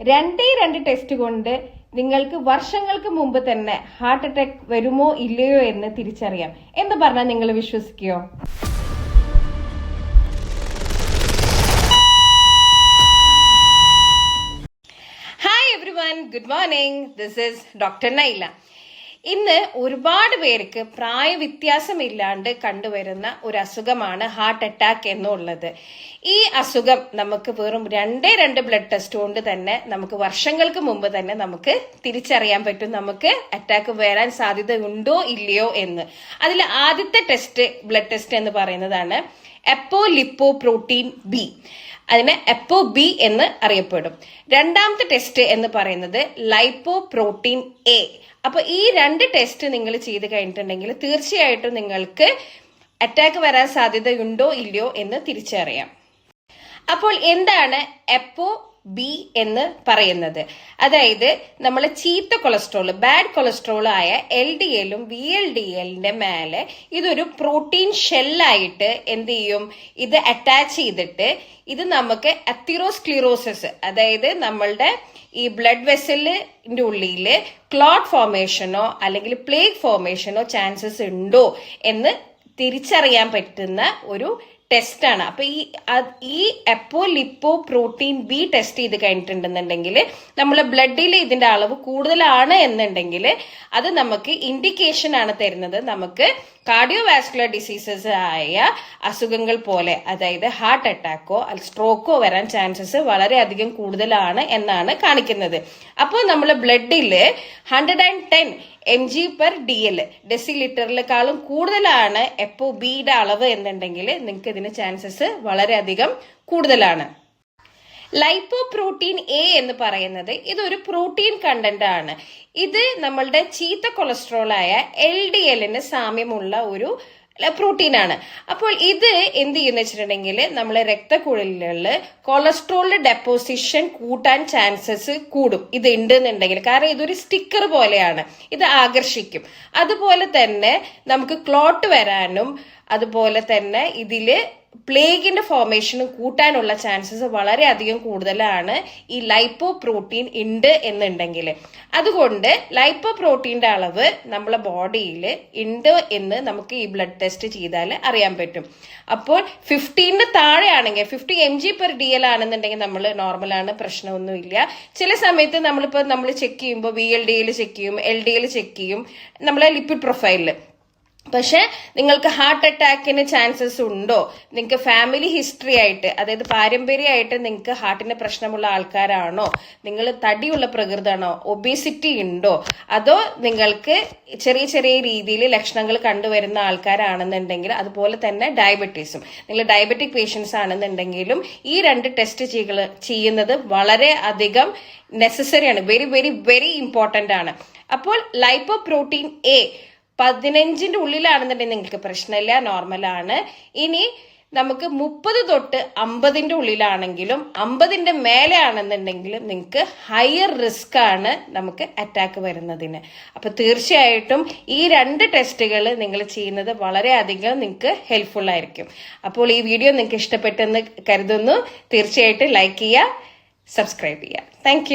രണ്ടേ രണ്ട് ടെസ്റ്റ് കൊണ്ട് നിങ്ങൾക്ക് വർഷങ്ങൾക്ക് മുമ്പ് തന്നെ ഹാർട്ട് അറ്റാക്ക് വരുമോ ഇല്ലയോ എന്ന് തിരിച്ചറിയാം. എന്ന് പറഞ്ഞാൽ നിങ്ങൾ വിശ്വസിക്കുകയോ hi everyone good morning this is doctor Naila ഇന്ന് ഒരുപാട് പേർക്ക് പ്രായവ്യത്യാസമില്ലാണ്ട് കണ്ടുവരുന്ന ഒരു അസുഖമാണ് ഹാർട്ട് അറ്റാക്ക് എന്നുള്ളത്. ഈ അസുഖം നമുക്ക് വെറും രണ്ടേ രണ്ട് ബ്ലഡ് ടെസ്റ്റ് കൊണ്ട് തന്നെ നമുക്ക് വർഷങ്ങൾക്ക് മുമ്പ് തന്നെ നമുക്ക് തിരിച്ചറിയാൻ പറ്റും. നമുക്ക് അറ്റാക്ക് വരാൻ സാധ്യത ഉണ്ടോ ഇല്ലയോ എന്ന്. അതിൽ ആദ്യത്തെ ടെസ്റ്റ് ബ്ലഡ് ടെസ്റ്റ് എന്ന് പറയുന്നതാണ് എപ്പോ ലിപ്പോ പ്രോട്ടീൻ ബി. അതിനെ എപ്പോ ബി എന്ന് അറിയപ്പെടും. രണ്ടാമത്തെ ടെസ്റ്റ് എന്ന് പറയുന്നത് ലൈപ്പോ പ്രോട്ടീൻ എ. അപ്പൊ ഈ രണ്ട് ടെസ്റ്റ് നിങ്ങൾ ചെയ്ത് കഴിഞ്ഞിട്ടുണ്ടെങ്കിൽ തീർച്ചയായിട്ടും നിങ്ങൾക്ക് അറ്റാക്ക് വരാൻ സാധ്യതയുണ്ടോ ഇല്ലയോ എന്ന് തിരിച്ചറിയാം. അപ്പോൾ എന്താണ് എപ്പോ ബി എന്ന് പറയുന്നത്. അതായത് നമ്മൾ ചീത്ത കൊളസ്ട്രോൾ ബാഡ് കൊളസ്ട്രോൾ ആയ എൽ ഡി എല്ലും വി എൽ ഡി എല്ലിന്റെ മേലെ ഇതൊരു പ്രോട്ടീൻ ഷെല്ലായിട്ട് എന്ത് ചെയ്യും? ഇത് അറ്റാച്ച് ചെയ്തിട്ട് ഇത് നമുക്ക് അത്തിറോസ്ക്ലിറോസിസ് അതായത് നമ്മളുടെ ഈ ബ്ലഡ് വെസലിന്റെ ഉള്ളിൽ ക്ലോട്ട് ഫോർമേഷനോ അല്ലെങ്കിൽ പ്ലേഗ് ഫോർമേഷനോ ചാൻസസ് ഉണ്ടോ എന്ന് തിരിച്ചറിയാൻ പറ്റുന്ന ഒരു ടെസ്റ്റാണ് അപ്പൊ ഈ ഈ എപ്പോ ലിപ്പോ പ്രോട്ടീൻ ബി ടെസ്റ്റ് ചെയ്ത് കഴിഞ്ഞിട്ടുണ്ടെന്നുണ്ടെങ്കിൽ നമ്മളെ ബ്ലഡിൽ ഇതിന്റെ അളവ് കൂടുതലാണ് എന്നുണ്ടെങ്കിൽ അത് നമുക്ക് ഇൻഡിക്കേഷൻ ആണ് തരുന്നത്. നമുക്ക് കാർഡിയോവാസ്കുലർ ഡിസീസസ് ആയ അസുഖങ്ങൾ പോലെ അതായത് ഹാർട്ട് അറ്റാക്കോ സ്ട്രോക്കോ വരാൻ ചാൻസസ് വളരെയധികം കൂടുതലാണ് എന്നാണ് കാണിക്കുന്നത്. അപ്പോൾ നമ്മൾ ബ്ലഡിൽ hundred and ten M G per D L deci ലിറ്ററിലേക്കാളും കൂടുതലാണ് എപ്പോ ബിയുടെ അളവ് എന്നുണ്ടെങ്കിൽ നിങ്ങൾക്ക് ഇതിന് ചാൻസസ് വളരെയധികം കൂടുതലാണ്. ലൈപ്പോ പ്രോട്ടീൻ എ എന്ന് പറയുന്നത് ഇതൊരു പ്രോട്ടീൻ കണ്ടന്റ് ആണ്. ഇത് നമ്മളുടെ ചീത്ത കൊളസ്ട്രോൾ ആയ എൽ ഡി എല്ലിന് സാമ്യമുള്ള ഒരു പ്രോട്ടീൻ ആണ്. അപ്പോൾ ഇത് എന്ത് ചെയ്യുന്ന വെച്ചിട്ടുണ്ടെങ്കിൽ നമ്മളെ രക്തക്കുഴലുകളിൽ കൊളസ്ട്രോളിന്റെ ഡെപ്പോസിഷൻ കൂട്ടാൻ ചാൻസസ് കൂടും. ഇത് ഉണ്ട് എന്നുണ്ടെങ്കിൽ കാരണം ഇതൊരു സ്റ്റിക്കർ പോലെയാണ്. ഇത് ആകർഷിക്കും. അതുപോലെ തന്നെ നമുക്ക് ക്ലോട്ട് വരാനും അതുപോലെ തന്നെ ഇതിൽ പ്ലേഗിന്റെ ഫോർമേഷനും കൂട്ടാനുള്ള ചാൻസസ് വളരെയധികം കൂടുതലാണ് ഈ ലൈപ്പോ പ്രോട്ടീൻ ഉണ്ട് എന്നുണ്ടെങ്കിൽ. അതുകൊണ്ട് ലൈപ്പോ പ്രോട്ടീന്റെ അളവ് നമ്മളെ ബോഡിയിൽ ഉണ്ട് എന്ന് നമുക്ക് ഈ ബ്ലഡ് ടെസ്റ്റ് ചെയ്താൽ അറിയാൻ പറ്റും. അപ്പോൾ ഫിഫ്റ്റീന് താഴെയാണെങ്കിൽ fifty M G per D L ആണെന്നുണ്ടെങ്കിൽ നമ്മൾ നോർമലാണ് പ്രശ്നമൊന്നുമില്ല. ചില സമയത്ത് നമ്മളിപ്പോൾ നമ്മൾ ചെക്ക് ചെയ്യുമ്പോൾ V L D L check ചെയ്യും എൽ ഡി എൽ ചെക്ക് ചെയ്യും നമ്മളെ ലിപ്പിഡ് പ്രൊഫൈലിൽ പക്ഷെ നിങ്ങൾക്ക് ഹാർട്ട് അറ്റാക്കിന് ചാൻസസ് ഉണ്ടോ? നിങ്ങൾക്ക് ഫാമിലി ഹിസ്റ്ററി ആയിട്ട് അതായത് പാരമ്പര്യമായിട്ട് നിങ്ങൾക്ക് ഹാർട്ടിന് പ്രശ്നമുള്ള ആൾക്കാരാണോ? നിങ്ങൾ തടിയുള്ള പ്രകൃതമാണോ? ഒബേസിറ്റി ഉണ്ടോ? അതോ നിങ്ങൾക്ക് ചെറിയ ചെറിയ രീതിയിൽ ലക്ഷണങ്ങൾ കണ്ടുവരുന്ന ആൾക്കാരാണെന്നുണ്ടെങ്കിൽ അതുപോലെ തന്നെ ഡയബറ്റീസും നിങ്ങൾ ഡയബറ്റിക് പേഷ്യൻസ് ആണെന്നുണ്ടെങ്കിലും ഈ രണ്ട് ടെസ്റ്റ് ചെയ്യുന്നത് വളരെ അധികം നെസസറി ആണ്. വെരി വെരി വെരി ഇമ്പോർട്ടന്റ് ആണ്. അപ്പോൾ ലൈപ്പോ പ്രോട്ടീൻ എ പതിനഞ്ചിന്റെ ഉള്ളിലാണെന്നുണ്ടെങ്കിൽ നിങ്ങൾക്ക് പ്രശ്നമില്ല നോർമലാണ് ഇനി നമുക്ക് മുപ്പത് തൊട്ട് അമ്പതിന്റെ ഉള്ളിലാണെങ്കിലും അമ്പതിന്റെ മേലെ ആണെന്നുണ്ടെങ്കിലും നിങ്ങൾക്ക് ഹയർ റിസ്ക് ആണ് നമുക്ക് അറ്റാക്ക് വരുന്നതിന്. അപ്പൊ തീർച്ചയായിട്ടും ഈ രണ്ട് ടെസ്റ്റുകൾ നിങ്ങൾ ചെയ്യുന്നത് വളരെയധികം നിങ്ങൾക്ക് ഹെൽപ്ഫുൾ ആയിരിക്കും. അപ്പോൾ ഈ വീഡിയോ നിങ്ങൾക്ക് ഇഷ്ടപ്പെട്ടെന്ന് കരുതുന്നു. തീർച്ചയായിട്ടും ലൈക്ക് ചെയ്യുക സബ്സ്ക്രൈബ് ചെയ്യുക. താങ്ക്